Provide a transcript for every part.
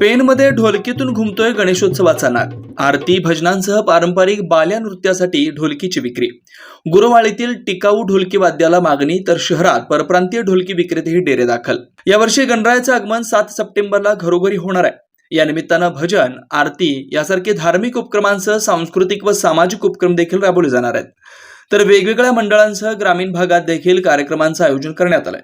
पेनमध्ये ढोलकीतून घुमतोय गणेशोत्सवाचा नाग आरती भजनांसह पारंपरिक बाल्या नृत्यासाठी ढोलकीची विक्री. गुरुवाळीतील टिकाऊ ढोलकी वाद्याला मागणी तर शहरात परप्रांतीय ढोलकी विक्रेतेही डेरे दाखल. यावर्षी गणरायाचं आगमन सात सप्टेंबरला घरोघरी होणार आहे. या निमित्तानं भजन आरती यासारखे धार्मिक उपक्रमांसह सांस्कृतिक व सामाजिक उपक्रम देखील राबवले जाणार आहेत. तर वेगवेगळ्या मंडळांसह ग्रामीण भागात देखील कार्यक्रमांचं आयोजन करण्यात आलंय.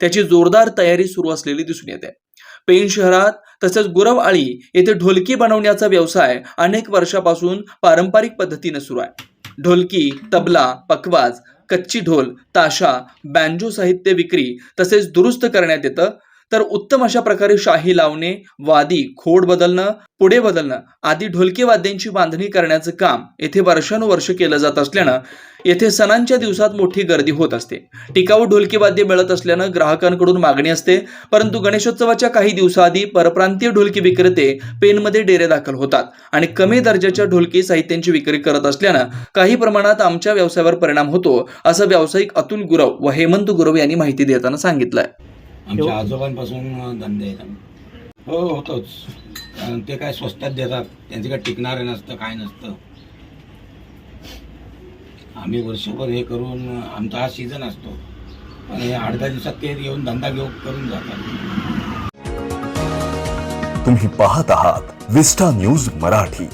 त्याची जोरदार तयारी सुरू असलेली दिसून येते. पेण शहरात तसेच गुरवआळी येथे ढोलकी बनवण्याचा व्यवसाय अनेक वर्षापासून पारंपरिक पद्धतीने सुरू आहे. ढोलकी तबला पखवाज कच्ची ढोल ताशा बँजो साहित्य विक्री तसेच दुरुस्त करण्यात येतं. तर उत्तम अशा प्रकारे शाही लावणे वादी खोड बदलणं पुढे बदलणं आदी ढोलकी वाद्यांची बांधणी करण्याचं काम येथे वर्षानुवर्ष केलं जात असल्यानं येथे सणांच्या दिवसात मोठी गर्दी होत असते. टिकाऊ ढोलकी वाद्य मिळत असल्यानं ग्राहकांकडून मागणी असते परंतु गणेशोत्सवाच्या काही दिवसाआधी परप्रांतीय ढोलकी विक्रेते पेनमध्ये डेरे दाखल होतात आणि कमी दर्जाच्या ढोलकी साहित्यांची विक्री करत असल्यानं काही प्रमाणात आमच्या व्यवसायावर परिणाम होतो असं व्यावसायिक अतुल गुरव व हेमंत गुरव यांनी माहिती देताना सांगितलंय. आमच्या आजोबांपासून धंदे आहेत हो होतोच. कारण ते काय स्वस्तात देतात. त्यांचे काय टिकणारे नसतं काय नसतं. आम्ही वर्षभर हे करून आमचा हा सीझन असतो. पण हे आठ दहा दिवसात ते येऊन धंदा घेऊन करून जातात. तुम्ही पाहत आहात विस्टा न्यूज मराठी.